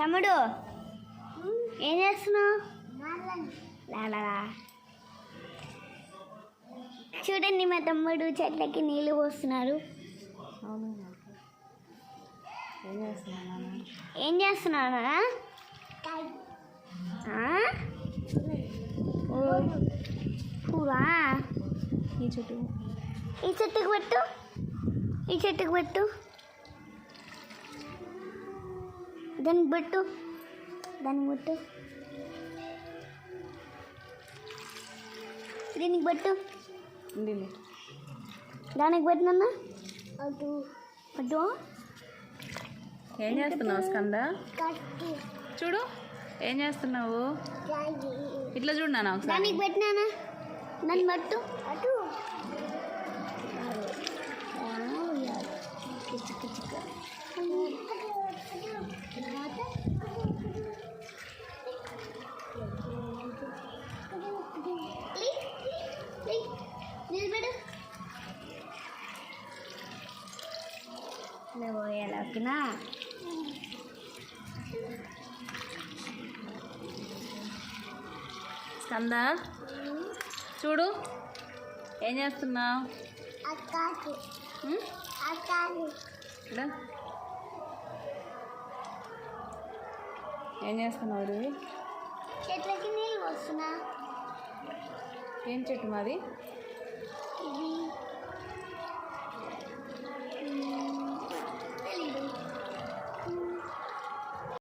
తమ్ముడు ఏం చేస్తున్నావు? చూడండి మా తమ్ముడు చెట్లకి నీళ్ళు పోస్తున్నారు. ఏం చేస్తున్నాను ఈ చెట్టు. ఈ చెట్టుకు పెట్టు. ఈ చెట్టుకు పెట్టు. దానికి పెట్టు దానికి పెట్టు దీనికి పెట్టు దానికి పెట్టినన్న అటు. అటు. ఏం చేస్తున్నావు స్కంద? చూడు ఏం చేస్తున్నావు? ఇట్లా చూడు నాన్న ఒకసారి. దానికి పెట్టినానా దాన్ని పట్టు అటు. పోయాలి ఓకేనా? స్కంద చూడు ఏం చేస్తున్నావు? ఏం చేస్తున్నావు ఇది చెట్లకి నీళ్ళు వస్తున్నా ఏం చెట్టు మాది? ఇది